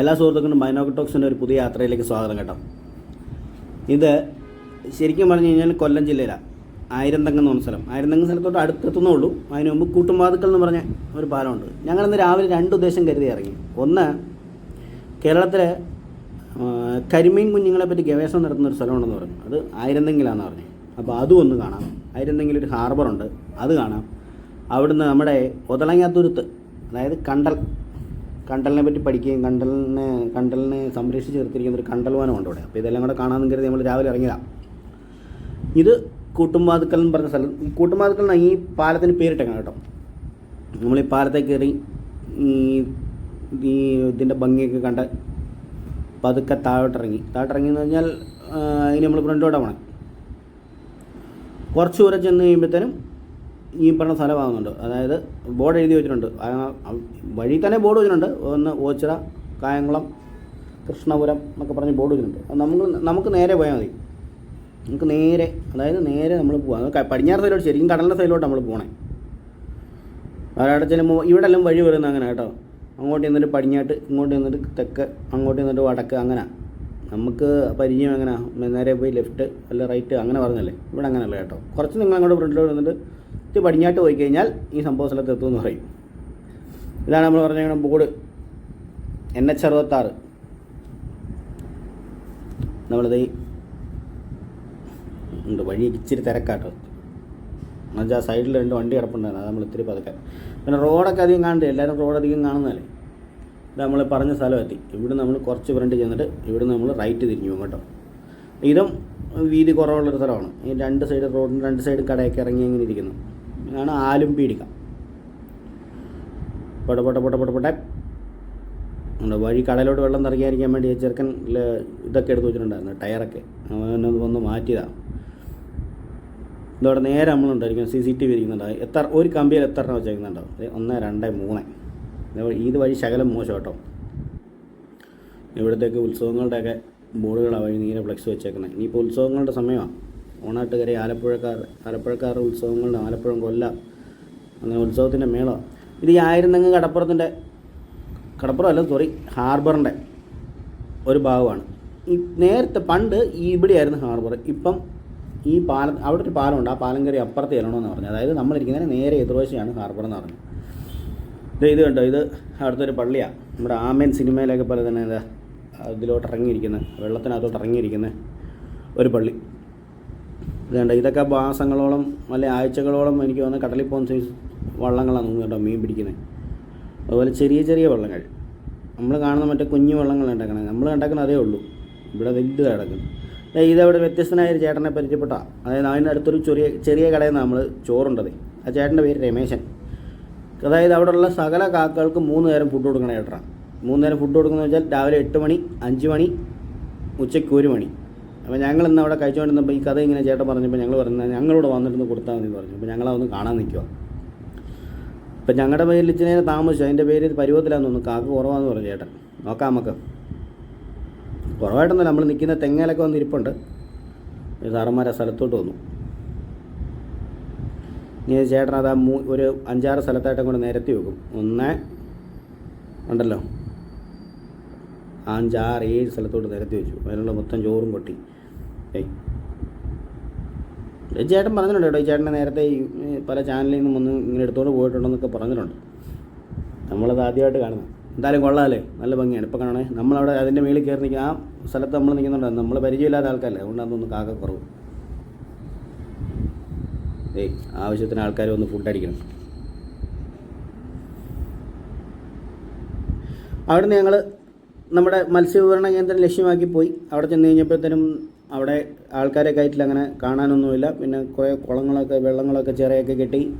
എല്ലാ സുഹൃത്തുക്കളും ബൈനോക്കട്ടോക്സിന്റെ ഒരു പുതിയ യാത്രയിലേക്ക് സ്വാഗതം കേട്ടോ. ഇത് ശരിക്കും പറഞ്ഞു കഴിഞ്ഞാൽ കൊല്ലം ജില്ലയിലാണ് ആയിരന്തങ്ങ് എന്ന് പറഞ്ഞ സ്ഥലം. ആയിരന്തങ്ങ് സ്ഥലത്തോട്ട് അടുത്തെത്തുന്നേ ഉള്ളൂ. അതിന് മുമ്പ് കൂട്ടുംപാതുക്കൾ എന്ന് പറഞ്ഞ ഒരു പാലമുണ്ട്. ഞങ്ങൾ ഇന്ന് രാവിലെ രണ്ട് ഉദ്ദേശം കരുതി ഇറങ്ങി. ഒന്ന് കേരളത്തിലെ കരിമീൻ കുഞ്ഞുങ്ങളെ പറ്റി ഗവേഷണം നടത്തുന്ന ഒരു സ്ഥലമുണ്ടെന്ന് പറഞ്ഞു. അത് ആയിരന്തെങ്കിലാന്ന് പറഞ്ഞു. അപ്പോൾ അതും ഒന്ന് കാണാം. ആയിരന്തെങ്കിലും ഒരു ഹാർബറുണ്ട്. അത് കാണാം. അവിടുന്ന് നമ്മുടെ ഒതളങ്ങാത്തുരുത്ത് അതായത് കണ്ടൽ കണ്ടലിനെ പറ്റി പഠിക്കുകയും കണ്ടലിനെ കണ്ടലിനെ സംരക്ഷിച്ച് നിർത്തിയിരിക്കുന്ന ഒരു കണ്ടൽ വനമുണ്ട് അവിടെ അപ്പോൾ ഇതെല്ലാം കൂടെ കാണാമെന്ന് കരുതി നമ്മൾ രാവിലെ ഇറങ്ങിയതാണ് ഇത് കൂട്ടുംവാതുക്കൽ എന്ന് പറഞ്ഞ സ്ഥലം. ഈ കൂട്ടുംവാതുക്കൽ ഈ പാലത്തിന് പേരിട്ടേക്കണം കേട്ടോ. നമ്മൾ ഈ പാലത്തെ കയറി ഈ ഈ ഇതിന്റെ ഭംഗിയൊക്കെ കണ്ട് പതുക്കെ താഴോട്ടിറങ്ങി. താഴോട്ടിറങ്ങി എന്ന് പറഞ്ഞാൽ ഇനി നമ്മൾ ഫ്രണ്ടോട്ട് പോകണം കുറച്ച് ദൂരം ചെന്ന് കഴിയുമ്പോഴത്തേനും ഈ പറഞ്ഞ സ്ഥലമാകുന്നുണ്ട് അതായത് ബോർഡ് എഴുതി വെച്ചിട്ടുണ്ട്. വഴി തന്നെ ബോർഡ് വെച്ചിട്ടുണ്ട്. ഒന്ന് ഓച്ചിറ കായംകുളം കൃഷ്ണപുരം എന്നൊക്കെ പറഞ്ഞ് ബോർഡ് വെച്ചിട്ടുണ്ട്. നമുക്ക് നമുക്ക് നേരെ പോയാൽ മതി. നമുക്ക് നേരെ അതായത് നേരെ നമ്മൾ പോകാം പടിഞ്ഞാറ് സൈഡിലോട്ട് ശരിക്കും കടലിന്റെ സൈഡിലോട്ട് നമ്മൾ പോകണേ അവിടെ ചെല്ലുമ്പോൾ ഇവിടെ എല്ലാം വഴി വരുന്നത് അങ്ങനെ കേട്ടോ. അങ്ങോട്ട് ചെന്നിട്ട് പടിഞ്ഞാട്ട് ഇങ്ങോട്ട് ചെന്നിട്ട് തെക്ക് അങ്ങോട്ട് ചെന്നിട്ട് വടക്ക് അങ്ങനെ. നമുക്ക് പരിചയം എങ്ങനെ? നേരെ പോയി ലെഫ്റ്റ് അല്ല റൈറ്റ് അങ്ങനെ പറഞ്ഞല്ലേ? ഇവിടെ അങ്ങനെയല്ല കേട്ടോ. കുറച്ച് നിങ്ങൾ അങ്ങോട്ട് ഫ്രണ്ടിലോട്ട് വന്നിട്ട് ഇത് പടിഞ്ഞാട്ട് പോയി കഴിഞ്ഞാൽ ഈ സംഭവ സ്ഥലത്ത് എത്തുമെന്ന് പറയും. ഇതാണ് നമ്മൾ പറഞ്ഞ ബോർഡ്. എൻ എച്ച് അറുപത്താറ്. നമ്മളിത് ഉണ്ട് വഴി ഇച്ചിരി തിരക്കാട്ടോ. എന്നുവെച്ചാൽ സൈഡിൽ രണ്ട് വണ്ടി കിടപ്പുണ്ടായിരുന്നു അത് നമ്മൾ ഇത്തിരി പതുക്കെ. പിന്നെ റോഡൊക്കെ അധികം കാണണ്ടേ എല്ലാവരും റോഡ് അധികം കാണുന്നതല്ലേ. ഇത് നമ്മൾ പറഞ്ഞ സ്ഥലം എത്തി. ഇവിടെ നമ്മൾ കുറച്ച് ഫ്രണ്ട് ചെന്നിട്ട് ഇവിടെ നമ്മൾ റൈറ്റ് തിരിഞ്ഞു പോകും കേട്ടോ. ഇതും വീതി കുറവുള്ളൊരു സ്ഥലമാണ്. ഈ രണ്ട് സൈഡ് റോഡിന് രണ്ട് സൈഡ് കടയൊക്കെ ഇറങ്ങി ഇങ്ങനെ ഇരിക്കുന്നു. ഇതാണ് ആലുംപീടിക പൊട്ട പൊട്ട പൊട്ട പൊട്ട പൊട്ടെ ഉണ്ട് വഴി കടലോട്ട് വെള്ളം നിറയ്ക്കാതിരിക്കാൻ വേണ്ടി ചെറുക്കൻ ഇതൊക്കെ എടുത്ത് വെച്ചിട്ടുണ്ടായിരുന്നു ടയറൊക്കെ. അവനത് വന്ന് മാറ്റിയതാണ്. ഇതോടെ നേരെ നമ്മളുണ്ടായിരിക്കും സി സി ടി വി ഇരിക്കുന്നുണ്ടാവും എത്ര ഒരു കമ്പിയിൽ എത്ര എണ്ണം വെച്ചേക്കുന്നുണ്ടാവും ഒന്ന് രണ്ട് മൂന്ന്. ഇത് വഴി ശകലം മോശം കേട്ടോ. ഇവിടത്തേക്ക് ഉത്സവങ്ങളുടെയൊക്കെ ബോർഡുകളാണ് വഴി നീരെ ഫ്ലെക്സ് വെച്ചേക്കുന്നത് ഇനിയിപ്പോൾ ഉത്സവങ്ങളുടെ സമയമാണ് ഓണാട്ടുകര ആലപ്പുഴക്കാർ ആലപ്പുഴക്കാരുടെ ഉത്സവങ്ങളുടെ ആലപ്പുഴം കൊല്ല അങ്ങനെ ഉത്സവത്തിന്റെ മേള. ഇത് ഈ ആയിരന്തങ്ങ് കടപ്പുറത്തിന്റെ കടപ്പുറം അല്ല സോറി ഹാർബറിന്റെ ഒരു ഭാഗമാണ്. ഈ നേരത്തെ പണ്ട് ഈ ഇവിടെയായിരുന്നു ഹാർബർ. ഇപ്പം ഈ പാലം അവിടെ ഒരു പാലമുണ്ട്. ആ പാലം കയറി അപ്പുറത്ത് ചെല്ലണമെന്ന് പറഞ്ഞു അതായത് നമ്മളിരിക്കുന്നതിന് നേരെ എതിർവശയാണ് ഹാർബർ എന്ന് പറഞ്ഞു ഇത് ഇത് കണ്ടോ? ഇത് അവിടുത്തെ ഒരു പള്ളിയാണ് നമ്മുടെ ആമേൻ സിനിമയിലൊക്കെ പോലെ തന്നെ ഇതിലോട്ട് ഇറങ്ങിയിരിക്കുന്നത് വെള്ളത്തിനകത്തോട്ട് ഇറങ്ങിയിരിക്കുന്ന ഒരു പള്ളി. ഇത് കണ്ടോ ഇതൊക്കെ മാസങ്ങളോളം അല്ലെ ആഴ്ചകളോളം എനിക്ക് വന്ന കടലിൽ പോകുന്ന സൈസ് വള്ളങ്ങളാണ് കേട്ടോ മീൻ പിടിക്കുന്നത് അതുപോലെ ചെറിയ ചെറിയ വള്ളങ്ങൾ. നമ്മൾ കാണുന്ന മറ്റേ കുഞ്ഞു വള്ളങ്ങൾ ഉണ്ടാക്കണം നമ്മൾ ഉണ്ടാക്കുന്നത് അതേ ഉള്ളൂ. ഇവിടെ വലുത് കിടക്കുന്നു ഇതവിടെ വ്യത്യസ്തനായ ഒരു ചേട്ടനെ പരിചയപ്പെട്ട. അതായത് അതിന്റെ അടുത്തൊരു ചെറിയ ചെറിയ കടയിൽ നിന്ന് നമ്മൾ ചോറുണ്ടത്. ആ ചേട്ടന്റെ പേര് രമേശൻ. അതായത് അവിടെയുള്ള സകല കാക്കകൾക്ക് മൂന്ന് നേരം ഫുഡ് കൊടുക്കണ ചേട്ടനാ. മൂന്ന് നേരം ഫുഡ് കൊടുക്കുന്നത് വെച്ചാൽ രാവിലെ എട്ട് മണി അഞ്ച് മണി ഉച്ചയ്ക്ക് ഒരു മണി. അപ്പോൾ ഞങ്ങൾ ഇന്ന് അവിടെ കഴിച്ചുകൊണ്ടിരുന്നപ്പോൾ ഈ കഥ ഇങ്ങനെ ചേട്ടൻ പറഞ്ഞപ്പോൾ ഞങ്ങൾ പറഞ്ഞത് ഞങ്ങളോട് വന്നിട്ടൊന്ന് കൊടുത്താൽ മതി എന്ന് പറഞ്ഞു. അപ്പോൾ ഞങ്ങളതൊന്ന് കാണാൻ നിൽക്കുക അപ്പം ഞങ്ങളുടെ പേരിൽ ഇച്ചിരി താമസിച്ചു. അതിന്റെ പേര് പരുവത്തിലാന്ന് തോന്നുന്നു. കാക്ക കുറവാന്ന് പറഞ്ഞു ചേട്ടൻ. നോക്കാം നമുക്ക്. കുറവായിട്ടൊന്നുമില്ല. നമ്മൾ നിൽക്കുന്ന തെങ്ങയിലൊക്കെ വന്ന് ഇരിപ്പുണ്ട്. സാറന്മാരെ സ്ഥലത്തോട്ട് വന്നു. ഇനി ചേട്ടൻ അത് ആ മൂ ഒരു അഞ്ചാറ് സ്ഥലത്തായിട്ടും കൂടെ നിരത്തി വെക്കും. ഒന്ന് ഉണ്ടല്ലോ. അഞ്ചാറ് ഏഴ് സ്ഥലത്തോട്ട് നിരത്തി വെച്ചു. അതിനുള്ള മൊത്തം ചോറും പൊട്ടി ചേട്ടൻ പറഞ്ഞിട്ടുണ്ട് കേട്ടോ ഈ ചേട്ടനെ നേരത്തെ പല ചാനലിൽ നിന്നും വന്ന് ഇങ്ങനെ എടുത്തോണ്ട് പോയിട്ടുണ്ടെന്നൊക്കെ പറഞ്ഞിട്ടുണ്ട്. നമ്മളത് ആദ്യമായിട്ട് കാണുന്നത് എന്തായാലും കൊള്ളാമല്ലേ നല്ല ഭംഗിയാണ്. ഇപ്പോൾ കാണണേ നമ്മളവിടെ അതിന്റെ മേളിൽ കയറി നിൽക്കുക ആ സ്ഥലത്ത് നമ്മൾ നിൽക്കുന്നുണ്ട്. നമ്മൾ പരിചയമില്ലാത്ത ആൾക്കാരല്ലേ അതുകൊണ്ടാണ് തോന്നുന്നു കാക്ക കുറവ് ഏയ് ആവശ്യത്തിന് ആൾക്കാർ ഒന്ന് ഫുഡ് അടിക്കണം. അവിടുന്ന് ഞങ്ങൾ നമ്മുടെ മത്സ്യവിതരണ കേന്ദ്രം ലക്ഷ്യമാക്കി പോയി. അവിടെ ചെന്ന് കഴിഞ്ഞപ്പോഴത്തേനും അവിടെ ആൾക്കാരെ കയറ്റിൽ അങ്ങനെ കാണാനൊന്നുമില്ല. പിന്നെ കുറേ കുളങ്ങളൊക്കെ വെള്ളങ്ങളൊക്കെ ചിറയൊക്കെ കെട്ടി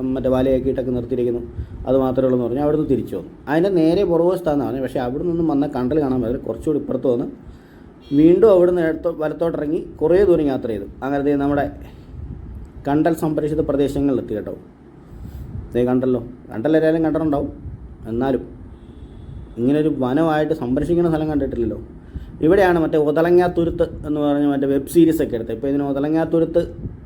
മറ്റേ വലയൊക്കെ ഇട്ടൊക്കെ നിർത്തിയിരിക്കുന്നു. അത് മാത്രമേ ഉള്ളൂ എന്ന് പറഞ്ഞു അവിടുന്ന് തിരിച്ചു വന്നു. അതിന്റെ നേരെ പുറകുവശത്താന്ന് പറഞ്ഞു. പക്ഷേ അവിടെ നിന്നും വന്ന കണ്ടൽ കാണാൻ പറ്റില്ല. കുറച്ചുകൂടി ഇപ്പുറത്ത് വന്ന് വീണ്ടും അവിടെ നിന്ന് ഇടത്തോ വലത്തോട്ടിറങ്ങി കുറേ ദൂരം യാത്ര ചെയ്തു. അങ്ങനെ നമ്മുടെ കണ്ടൽ സംരക്ഷിത പ്രദേശങ്ങളിലെത്തി കേട്ടോ. ദേ കണ്ടല്ലോ. കണ്ടല്ലെല്ലാവരും കണ്ടിട്ടുണ്ടാവും. എന്നാലും ഇങ്ങനൊരു വനമായിട്ട് സംരക്ഷിക്കുന്ന സ്ഥലം കണ്ടിട്ടില്ലല്ലോ. ഇവിടെയാണ് മറ്റേ ഒതലങ്ങാത്തുരുത്ത് എന്ന് പറഞ്ഞ മറ്റേ വെബ് സീരീസ് ഒക്കെ എടുത്തത്. ഇപ്പോൾ ഇതിന് ഒതലങ്ങാത്തുരുത്ത്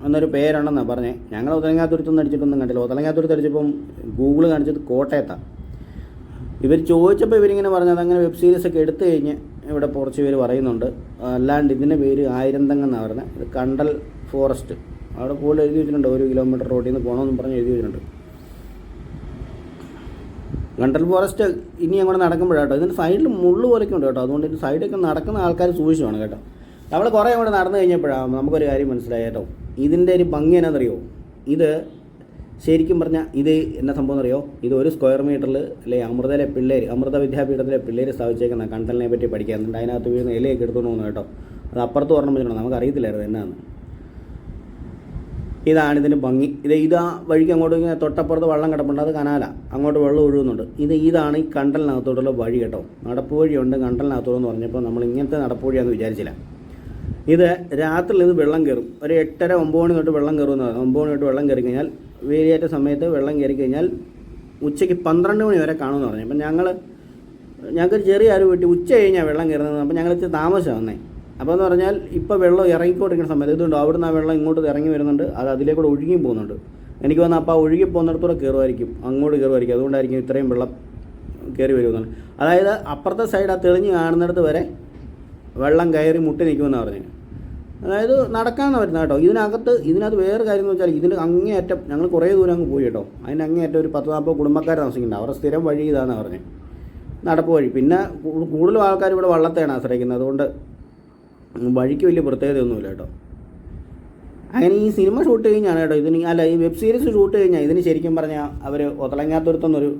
എന്നൊരു പേരുണ്ടെന്നാണ് പറഞ്ഞത് ഞങ്ങൾ ഒതലങ്ങാത്തുരുത്ത് ഒന്നും അടിച്ചിട്ടൊന്നും കണ്ടില്ല. ഒതലങ്ങാത്തുരുത്ത് അടിച്ചപ്പം ഗൂഗിൾ കാണിച്ചത് കോട്ടയത്താണ് ഇവർ ചോദിച്ചപ്പോൾ ഇവരിങ്ങനെ പറഞ്ഞത് അങ്ങനെ വെബ് സീരീസ് ഒക്കെ എടുത്തു കഴിഞ്ഞ് ഇവിടെ കുറച്ച് പേര് പറയുന്നുണ്ട്. അല്ലാണ്ട് ഇതിന്റെ പേര് ആയിരന്തങ്ങ് എന്നാണ് പറഞ്ഞത് ഇത് കണ്ടൽ ഫോറസ്റ്റ് അവിടെ കൂടുതൽ എഴുതി വെച്ചിട്ടുണ്ട്. ഒരു കിലോമീറ്റർ റോഡിൽ നിന്ന് പോകണമെന്ന് പറഞ്ഞ് എഴുതി വെച്ചിട്ടുണ്ട്. കണ്ടൽ ഫോറസ്റ്റ് ഇനി അങ്ങോട്ട് നടക്കുമ്പോഴാട്ടോ ഇതിന്റെ സൈഡിൽ മുള്ളു പോലൊക്കെ ഉണ്ട് കേട്ടോ. അതുകൊണ്ട് ഇതിന്റെ സൈഡൊക്കെ നടക്കുന്ന ആൾക്കാർ സൂക്ഷിച്ചു കേട്ടോ. നമ്മൾ കുറേ അങ്ങോട്ട് നടന്നു കഴിഞ്ഞപ്പോഴാണ് നമുക്കൊരു കാര്യം മനസ്സിലായി കേട്ടോ. ഇതിന്റെ ഒരു ഭംഗി എന്നാണെന്നറിയോ ഇത് ശരിക്കും പറഞ്ഞാൽ ഇത് എന്നാ സംഭവം എന്നറിയോ? ഇത് ഒരു സ്ക്വയർ മീറ്ററിൽ അല്ലെ അമൃതയിലെ പിള്ളേർ അമൃത വിദ്യാപീഠത്തിലെ പിള്ളേർ സ്ഥാപിച്ചേക്കുന്ന കണ്ടലിനെ പറ്റി പഠിക്കാറുണ്ട്. അതിനകത്ത് വീഴുന്ന ഇലയൊക്കെ എടുത്തുകൊണ്ട് പോകുന്നു കേട്ടോ. അത് അപ്പുറത്ത് പറഞ്ഞ വെച്ചിട്ടുണ്ടോ. നമുക്ക് അറിയത്തില്ലായിരുന്നു എന്നാന്ന്. ഇതാണ് ഇതിന് ഭംഗി. ഇത് ഇതാ വഴിക്ക് അങ്ങോട്ട് തൊട്ടപ്പുറത്ത് വെള്ളം കിടപ്പുണ്ട്. അത് കനാല. അങ്ങോട്ട് വെള്ളം ഒഴുകുന്നുണ്ട്. ഇത് ഇതാണ് ഈ കണ്ടലിനകത്തോട്ടുള്ള വഴി കേട്ടോ. നടപ്പ് വഴിയുണ്ട് കണ്ടലിനകത്തോടെന്ന് പറഞ്ഞപ്പോൾ നമ്മൾ ഇങ്ങനത്തെ നടപ്പ് വഴിയാണെന്ന് വിചാരിച്ചില്ല. ഇത് രാത്രിയിൽ ഇത് വെള്ളം കയറും. ഒരു എട്ടര ഒമ്പത് മണി തൊട്ട് വെള്ളം കയറുമെന്ന് പറഞ്ഞു ഒമ്പത് മണി തൊട്ട് വെള്ളം കയറി കഴിഞ്ഞാൽ വേലിയേറ്റ സമയത്ത് വെള്ളം കയറി കഴിഞ്ഞാൽ ഉച്ചയ്ക്ക് പന്ത്രണ്ട് മണി വരെ കാണുമെന്ന് പറഞ്ഞു. അപ്പം ഞങ്ങൾ ഞങ്ങൾക്ക് ചെറിയ ആരും വീട്ടിൽ ഉച്ച കഴിഞ്ഞാൽ വെള്ളം കയറുന്നത്. അപ്പം ഞങ്ങൾ ഇച്ചിരി താമസം വന്നേ. അപ്പോൾ എന്ന് പറഞ്ഞാൽ ഇപ്പോൾ വെള്ളം ഇറങ്ങിക്കൊണ്ടിരിക്കുന്ന സമയത്ത് ഇതുണ്ട് അവിടുന്ന് ആ വെള്ളം ഇങ്ങോട്ട് ഇറങ്ങി വരുന്നുണ്ട് അത് അതിലേക്കൂടെ ഒഴുകിയും പോകുന്നുണ്ട്. എനിക്ക് വന്ന അപ്പോൾ ആ ഒഴുകി പോകുന്നിടത്തൂടെ കയറുമായിരിക്കും അങ്ങോട്ട് കയറുമായിരിക്കും അതുകൊണ്ടായിരിക്കും ഇത്രയും വെള്ളം കയറി വരുമെന്നാണ് അതായത് അപ്പുറത്തെ സൈഡ് ആ തെളിഞ്ഞ് കാണുന്നിടത്ത് വരെ വെള്ളം കയറി മുട്ടി നിൽക്കുമെന്നാണ് പറഞ്ഞത്. അതായത് നടക്കാമെന്ന് വരുന്നത് കേട്ടോ. ഇതിനകത്ത് ഇതിനകത്ത് വേറെ കാര്യം എന്ന് വെച്ചാൽ ഇതിന് അങ്ങേയറ്റം ഞങ്ങൾ കുറേ ദൂരം അങ്ങ് പോയി കേട്ടോ. അതിന് അങ്ങേയറ്റം ഒരു പത്ത് നാൽപ്പത് കുടുംബക്കാർ താമസിക്കുന്നുണ്ട്. അവരുടെ സ്ഥിരം വഴി ഇതാണെന്ന് പറഞ്ഞത്. നടപ്പ് വഴി. പിന്നെ കൂടുതലും ആൾക്കാർ ഇവിടെ വള്ളത്തെയാണ് ആശ്രയിക്കുന്നത്. അതുകൊണ്ട് വഴിക്ക് വലിയ പ്രത്യേകതയൊന്നുമില്ല കേട്ടോ. അങ്ങനെ ഈ സിനിമ ഷൂട്ട് കഴിഞ്ഞാണ് കേട്ടോ ഇതിന് അല്ല ഈ വെബ് സീരീസ് ഷൂട്ട് കഴിഞ്ഞാൽ ഇതിന് ശരിക്കും പറഞ്ഞാൽ അവർ ഒതളങ്ങാത്തൊരുത്തൊന്നൊരു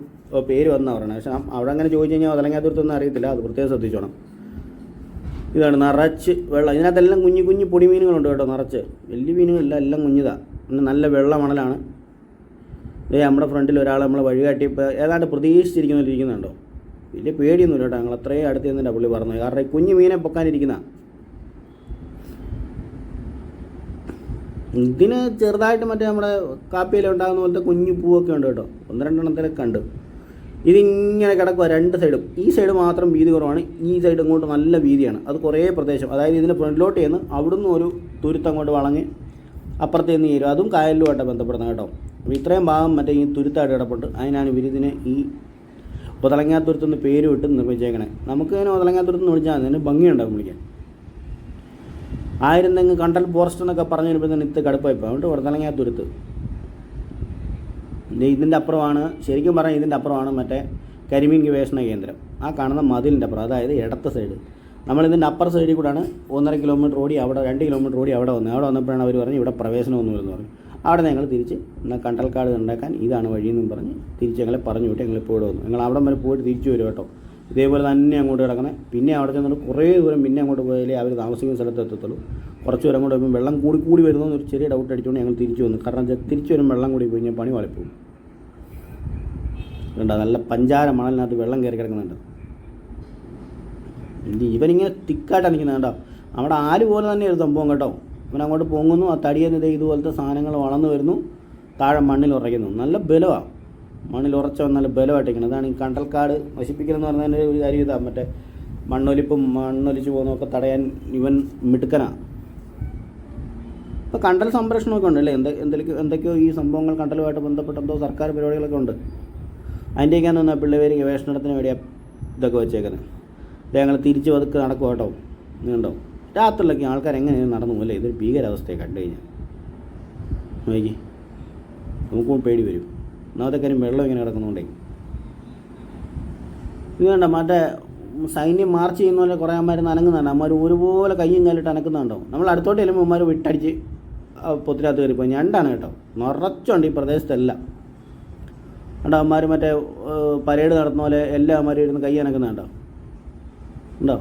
പേര് വന്നാണ് പറയുന്നത് പക്ഷേ അവിടെ അങ്ങനെ ചോദിച്ചു കഴിഞ്ഞാൽ ഒതളങ്ങാത്തുരുത്തൊന്നും അറിയത്തില്ല. അത് പ്രത്യേകം ശ്രദ്ധിച്ചോണം. ഇതാണ് നിറച്ച് വെള്ളം. ഇതിനകത്തെല്ലാം കുഞ്ഞു കുഞ്ഞു പൊടി മീനുകളുണ്ട് കേട്ടോ നിറച്ച്. വലിയ മീനുകളില്ല എല്ലാം കുഞ്ഞിതാണ് പിന്നെ നല്ല വെള്ള മണലാണ്. ഏ നമ്മുടെ ഫ്രണ്ടിൽ ഒരാൾ നമ്മളെ വഴികാട്ടി ഇപ്പോൾ ഏതാണ്ട് പ്രതീക്ഷിച്ചിരിക്കുന്നുണ്ടോ വലിയ പേടിയൊന്നുമില്ല കേട്ടോ. ഞങ്ങൾ അത്രയും അടുത്ത് നിന്നിട്ടാണ് പുള്ളി പറഞ്ഞത്. കാരണം ഈ കുഞ്ഞു മീനെ പൊക്കാനിരിക്കുന്ന. ഇതിന് ചെറുതായിട്ട് മറ്റേ നമ്മുടെ കാപ്പിയിൽ ഉണ്ടാകുന്ന പോലത്തെ കുഞ്ഞു പൂവൊക്കെ ഉണ്ട് കേട്ടോ. ഒന്ന് രണ്ടെണ്ണത്തിലൊക്കെ കണ്ട് ഇതിങ്ങനെ കിടക്കുക രണ്ട് സൈഡും. ഈ സൈഡ് മാത്രം വീതി കുറവാണ്. ഈ സൈഡ് ഇങ്ങോട്ട് നല്ല വീതിയാണ്. അത് കുറേ പ്രദേശം. അതായത് ഇതിന്റെ ഫ്രണ്ടിലോട്ട് ചെന്ന് അവിടുന്ന് ഒരു തുരുത്ത് അങ്ങോട്ട് വളങ്ങി അപ്പുറത്ത് നിന്ന് ചേരും. അതും കായലുമായിട്ട് ബന്ധപ്പെടുന്നത് കേട്ടോ. അപ്പോൾ ഇത്രയും ഭാഗം മറ്റേ ഈ തുരുത്തായിട്ട് കിടപ്പുണ്ട്. അതിനാണ് ഇവരിതിനെ ഈ ഒതളങ്ങാത്തുരുത്തുനിന്ന് പേര് വിട്ട് നിർമ്മിച്ചേക്കണേ. നമുക്ക് ഇതിനെ ഒതളങ്ങാത്തുരുത്ത് വിളിച്ചാൽ അതിന് ഭംഗിയുണ്ടാവും വിളിക്കാൻ. ആയിരം തെങ്ങ് കണ്ടൽ ഫോറസ്റ്റ് എന്നൊക്കെ പറഞ്ഞു വരുമ്പോൾ ഇത്ത് കടുപ്പായി പോകും അതുകൊണ്ട് ഒതളങ്ങാത്തുരുത്ത് തുരുത്ത്. ഇതിന്റെ അപ്പുറമാണ് ശരിക്കും പറഞ്ഞാൽ ഇതിന്റെ അപ്പുറമാണ് മറ്റേ കരിമീൻ ഗവേഷണ കേന്ദ്രം. ആ കാണുന്ന മതിലിന്റെ അപ്പുറം അതായത് ഇടത്ത സൈഡ് നമ്മളിതിന്റെ അപ്പർ സൈഡിൽ കൂടെയാണ് ഒന്നര കിലോമീറ്റർ ഓടി അവിടെ രണ്ട് കിലോമീറ്റർ ഓടി അവിടെ വന്നത്. അവിടെ വന്നപ്പോഴാണ് അവർ പറഞ്ഞു ഇവിടെ പ്രവേശനം ഒന്നും പ്രവേശനമൊന്നുമില്ലെന്ന് പറഞ്ഞു. അവിടെ ഞങ്ങൾ തിരിച്ച് എന്നാൽ കണ്ടൽക്കാട് ഉണ്ടാക്കാൻ ഇതാണ് വഴിയെന്നും പറഞ്ഞ് തിരിച്ച് ഞങ്ങളെ പറഞ്ഞു വിട്ട്. ഞങ്ങൾ ഇപ്പോൾ ഇവിടെ വന്നു. ഞങ്ങൾ അവിടെ വരെ പോയിട്ട് തിരിച്ചു വരും കേട്ടോ. ഇതേപോലെ തന്നെ അങ്ങോട്ട് കിടക്കണേ. പിന്നെ അവിടെ ചെന്നിട്ട് കുറേ ദൂരം പിന്നെ അങ്ങോട്ട് പോയാലേ അവർ താമസിക്കുന്ന സ്ഥലത്ത് എത്തത്തുള്ളൂ. കുറച്ച് ദൂരം അങ്ങോട്ട് വരുമ്പോൾ വെള്ളം കൂടി കൂടി വരുന്നു ഒരു ചെറിയ ഡൗട്ട് അടിച്ചുകൊണ്ട് ഞങ്ങൾ തിരിച്ചു വന്നു. കാരണം തിരിച്ചു വരും വെള്ളം കൂടി പോയി പണി വളപ്പോവും കണ്ടോ നല്ല പഞ്ചാര മണലിനകത്ത് വെള്ളം കയറി കിടക്കുന്നുണ്ട്. ഇവനിങ്ങനെ തിക്കായിട്ടാണ് നിൽക്കുന്നത് കേട്ടോ അവിടെ ആൽ പോലെ തന്നെ ഒരു സംഭവം കേട്ടോ. ഇവൻ അങ്ങോട്ട് പൊങ്ങുന്നു ആ തടിയെന്നിതേ ഇതുപോലത്തെ സാധനങ്ങൾ വളർന്നു വരുന്നു താഴെ മണ്ണിൽ ഉറയ്ക്കുന്നു. നല്ല ബലമാണ് മണ്ണിൽ ഉറച്ച നല്ല ബലമായിട്ടിരിക്കണം. അതാണ് ഈ കണ്ടൽക്കാട് നശിപ്പിക്കലെന്ന് പറഞ്ഞതിന്റെ ഒരു കാര്യം ഇതാണ് മറ്റേ മണ്ണൊലിപ്പും മണ്ണൊലിച്ച് പോകുന്നതൊക്കെ തടയാൻ ഇവൻ മിടുക്കനാണ് ഇപ്പോൾ കണ്ടൽ സംരക്ഷണമൊക്കെ ഉണ്ട് അല്ലേ? എന്ത് എന്തെങ്കിലും എന്തൊക്കെയോ ഈ സംഭവങ്ങൾ കണ്ടലുമായിട്ട് ബന്ധപ്പെട്ട എന്തോ സർക്കാർ പരിപാടികളൊക്കെ ഉണ്ട്. അതിന്റെയൊക്കെയാണ് തന്നെ പിള്ളേർ ഗവേഷണത്തിന് വേണ്ടിയാ ഇതൊക്കെ വെച്ചേക്കുന്നത് ഞങ്ങൾ തിരിച്ച് പതുക്കെ നടക്കും കേട്ടോ. നീണ്ടോ രാത്രിയിലൊക്കെ ആൾക്കാർ എങ്ങനെയാണ് നടന്നു അല്ലേ? ഇതൊരു ഭീകരാവസ്ഥയെ കണ്ടു കഴിഞ്ഞാൽ. നോക്കി. നമുക്കും പേടി വരും. ഒന്നാമത്തെ കാര്യം വെള്ളം ഇങ്ങനെ കിടക്കുന്നുണ്ടേ. ഇത് വേണ്ട മറ്റേ സൈന്യം മാർച്ച് ചെയ്യുന്ന പോലെ കുറേ അമ്മമാർ നനങ്ങുന്നുണ്ട്. അമ്മമാർ ഒരുപോലെ കയ്യും കാലിട്ട് അനക്കുന്നുണ്ടോ. നമ്മൾ അടുത്തോട്ട് ചെല്ലുമ്പോൾ അമ്മമാർ വിട്ടടിച്ച് പൊത്തിനകത്ത് കയറിപ്പോയി. ഞണ്ടാണ് കേട്ടോ. നിറച്ചുണ്ട് ഈ പ്രദേശത്തെല്ലാം. കണ്ടോ അമ്മമാർ മറ്റേ പരേഡ് നടത്തുന്ന പോലെ എല്ലാ അമ്മമാരും ഇരുന്ന് കൈ അനക്കുന്നുണ്ടോ? ഉണ്ടോ?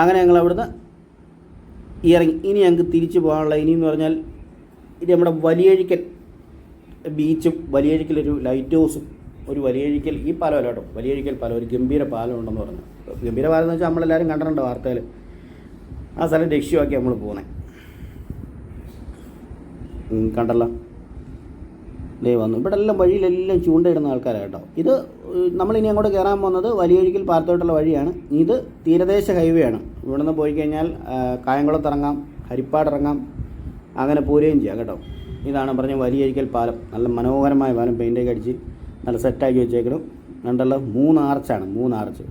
അങ്ങനെ ഞങ്ങൾ അവിടുന്ന് ഇറങ്ങി. ഇനി ഞങ്ങൾക്ക് തിരിച്ചു പോകാനുള്ള ഇനി എന്ന് പറഞ്ഞാൽ ഇത് നമ്മുടെ വലിയഴിക്കൽ ബീച്ചും വലിയഴിക്കലൊരു ലൈറ്റ് ഹൗസും ഒരു വലിയഴിക്കൽ ഈ പാലമല്ല കേട്ടോ വലിയഴിക്കൽ പാലം ഒരു ഗംഭീര പാലം ഉണ്ടെന്ന് പറഞ്ഞു. ഗംഭീര പാലം എന്ന് വെച്ചാൽ നമ്മളെല്ലാവരും കണ്ടിട്ടുണ്ട് വാർത്തയിൽ ആ സ്ഥലം ലക്ഷ്യമാക്കി നമ്മൾ പോകുന്നത് കണ്ടല്ലോ. ദേ വന്നു. ഇവിടെ എല്ലാം വഴിയിലെല്ലാം ചൂണ്ടയിടുന്ന ആൾക്കാരാണ് കേട്ടോ. ഇത് നമ്മളിനി അങ്ങോട്ട് കയറാൻ പോകുന്നത് വലിയൊഴിക്കൽ പാലത്തോട്ടുള്ള വഴിയാണ്. ഇത് തീരദേശ ഹൈവേ ആണ്. ഇവിടുന്ന് പോയി കഴിഞ്ഞാൽ കായംകുളത്ത് ഇറങ്ങാം ഹരിപ്പാട് ഇറങ്ങാം അങ്ങനെ പോരുകയും ചെയ്യാം കേട്ടോ. ഇതാണ് പറഞ്ഞ വലിയരിക്കൽ പാലം. നല്ല മനോഹരമായ പാലം. പെയിന്റൊക്കെ അടിച്ച് നല്ല സെറ്റാക്കി വെച്ചേക്കണം. കണ്ടുള്ള മൂന്ന് ആർച്ചാണ് മൂന്ന് ആർച്ച്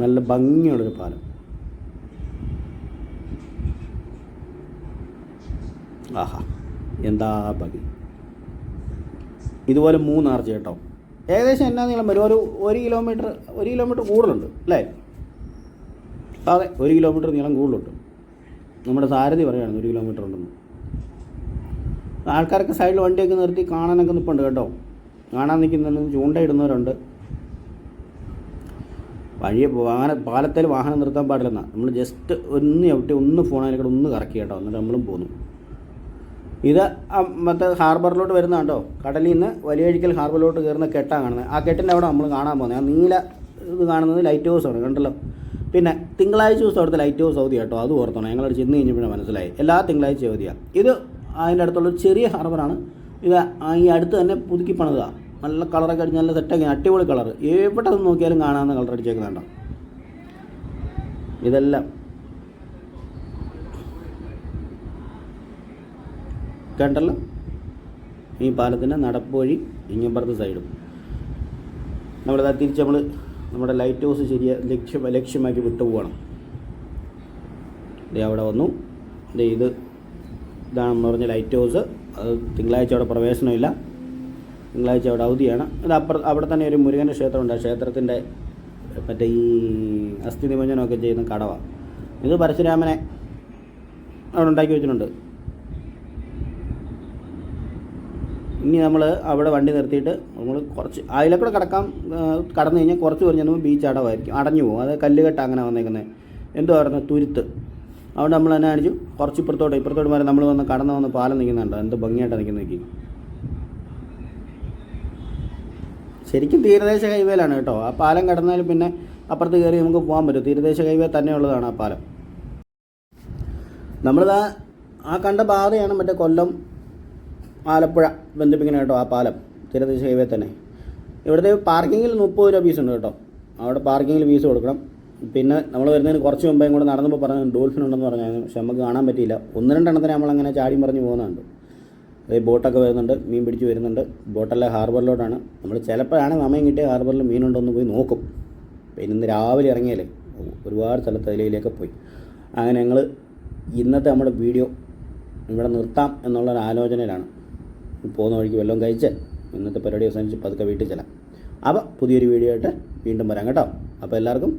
നല്ല ഭംഗിയുള്ളൊരു പാലം. ആഹാ എന്താ ഭംഗി. ഇതുപോലെ മൂന്ന് ആർച്ച് കേട്ടോ. ഏകദേശം എന്നാ നീളം വരും. ഒരു ഒരു കിലോമീറ്റർ ഒരു കിലോമീറ്റർ കൂടുതലുണ്ട് അല്ലേ? അതെ ഒരു കിലോമീറ്റർ നീളം കൂടുതലുണ്ട്. നമ്മുടെ സാരഥി പറയുകയാണ് ഒരു കിലോമീറ്റർ ഉണ്ടെന്ന്. ആൾക്കാരൊക്കെ സൈഡിൽ വണ്ടിയൊക്കെ നിർത്തി കാണാനൊക്കെ നിൽപ്പുണ്ട് കേട്ടോ. കാണാൻ നിൽക്കുന്ന ചൂണ്ടയിടുന്നവരുണ്ട്. വഴിയെ വാഹന പാലത്തിൽ വാഹനം നിർത്താൻ പാടില്ലെന്നാണ് നമ്മൾ ജസ്റ്റ് ഒന്ന് എവിടെ ഒന്ന് ഫോണിലേക്കൂടെ ഒന്ന് കറക്കി കേട്ടോ. എന്നിട്ട് നമ്മളും പോന്നു. ഇത് മറ്റേ ഹാർബറിലോട്ട് വരുന്ന കേട്ടോ. കടലിൽ നിന്ന് വലിയഴിക്കൽ ഹാർബറിലോട്ട് കയറുന്ന കെട്ടാണ് കാണുന്നത്. ആ കെട്ടിന്റെ അവിടെ നമ്മൾ കാണാൻ പോകുന്നത്. ആ നീല ഇത് കാണുന്നത് ലൈറ്റ് ഹൗസ് ആണ്. കണ്ടല്ലോ? പിന്നെ തിങ്കളാഴ്ച ദിവസം അവിടുത്തെ ലൈറ്റ് ഹൗസ് അവധി കേട്ടോ. അത് ഓർത്തണം. ഞങ്ങൾ ചെന്ന് കഴിഞ്ഞപ്പോഴേ മനസ്സിലായി എല്ലാ തിങ്കളാഴ്ച അവധിയാണ് ഇത് അതിന്റെ അടുത്തുള്ള ഒരു ചെറിയ ഹാർബറാണ് ഇവ ഈ അടുത്ത് തന്നെ പുതുക്കി പണിത. നല്ല കളറൊക്കെ അടിച്ച് നല്ല സെറ്റൊക്കെ അടിപൊളി കളർ എവിടെ നോക്കിയാലും കാണാവുന്ന കളർ അടിച്ചേക്കുന്നുണ്ടോ ഇതെല്ലാം. കണ്ടല്ലോ? ഈ പാലത്തിന്റെ നടപ്പ് വഴി സൈഡും നമ്മളിതാ തിരിച്ച് നമ്മൾ നമ്മുടെ ലൈറ്റ് ഹൗസ് ശരിയ ലക്ഷ്യം ലക്ഷ്യമാക്കി വിട്ടു പോകണം അവിടെ വന്നു. ഇത് ഇതാണെന്ന് പറഞ്ഞ ലൈറ്റ് ഹൗസ് അത് തിങ്കളാഴ്ച അവിടെ പ്രവേശനമില്ല. തിങ്കളാഴ്ച അവിടെ അവധിയാണ്. ഇത് അപ്പുറ അവിടെ തന്നെ ഒരു മുരുകന്റെ ക്ഷേത്രമുണ്ട്. ആ ക്ഷേത്രത്തിന്റെ മറ്റേ ഈ അസ്ഥി നിമഞ്ജനമൊക്കെ ചെയ്യുന്ന കടവ. ഇത് പരശുരാമനെ അവിടെ ഉണ്ടാക്കി വെച്ചിട്ടുണ്ട്. ഇനി നമ്മൾ അവിടെ വണ്ടി നിർത്തിയിട്ട് നമ്മൾ കുറച്ച് അതിലൊക്കെ കടക്കാം. കടന്നു കഴിഞ്ഞാൽ കുറച്ച് കുറഞ്ഞ് ബീച്ച് അടവായിരിക്കും അടഞ്ഞു പോകും. അത് കല്ലുകെട്ട അങ്ങനെ വന്നേക്കുന്നത് എന്തോ പറയുന്നത് തുരുത്ത്. അതുകൊണ്ട് നമ്മൾ എന്നാ കാണിച്ചു കുറച്ച് ഇപ്പുറത്തോട്ട് ഇപ്പുറത്തോട്ട് മാറി നമ്മൾ വന്ന് കടന്ന് വന്ന് പാലം നിൽക്കുന്നുണ്ട്. എന്ത് ഭംഗിയായിട്ട് നിൽക്കി ശരിക്കും തീരദേശ ഹൈവേയിലാണ് കേട്ടോ. ആ പാലം കടന്നാൽ പിന്നെ അപ്പുറത്ത് കയറി നമുക്ക് പോകാൻ പറ്റും. തീരദേശ ഹൈവേ തന്നെയുള്ളതാണ് ആ പാലം. നമ്മളിതാ ആ കണ്ട പാതയാണ് മറ്റേ കൊല്ലം ആലപ്പുഴ ബന്ധിപ്പിക്കുന്നത് കേട്ടോ ആ പാലം. തീരദേശ ഹൈവേ തന്നെ. ഇവിടുത്തെ പാർക്കിങ്ങിൽ മുപ്പത് രൂപ ഫീസ് ഉണ്ട് കേട്ടോ. അവിടെ പാർക്കിങ്ങിൽ ഫീസ് കൊടുക്കണം. പിന്നെ നമ്മൾ വരുന്നതിന് കുറച്ച് മുമ്പേ കൂടെ നടന്നപ്പോൾ പറഞ്ഞു ഡോൾഫിൻ ഉണ്ടെന്ന് പറഞ്ഞായിരുന്നു പക്ഷെ നമുക്ക് കാണാൻ പറ്റിയില്ല. ഒന്ന് രണ്ടെണ്ണത്തിന് നമ്മളങ്ങനെ ചാടി മറിഞ്ഞ് പോകുന്നുണ്ട്. അതേ ബോട്ടൊക്കെ വരുന്നുണ്ട് മീൻ പിടിച്ച് വരുന്നുണ്ട്. ബോട്ടെല്ലാം ഹാർബറിലോട്ടാണ്. നമ്മൾ ചിലപ്പോഴാണ് സമയം കിട്ടിയ ഹാർബറിൽ മീനുണ്ടോ എന്ന് പോയി നോക്കും. പിന്നെ ഇന്ന് രാവിലെ ഇറങ്ങിയാലേ ഒരുപാട് സ്ഥലത്ത് അതിലേക്ക് പോയി. അങ്ങനെ ഞങ്ങൾ ഇന്നത്തെ നമ്മുടെ വീഡിയോ ഇവിടെ നിർത്താം എന്നുള്ളൊരു ആലോചനയിലാണ്. പോകുന്ന വഴിക്ക് വെള്ളം കഴിച്ച് ഇന്നത്തെ പരിപാടി അവസാനിച്ച് പതുക്കെ വീട്ടിൽ ചെല്ലാം. അപ്പോൾ പുതിയൊരു വീഡിയോ ആയിട്ട് വീണ്ടും വരാം കേട്ടോ. അപ്പോൾ എല്ലാവർക്കും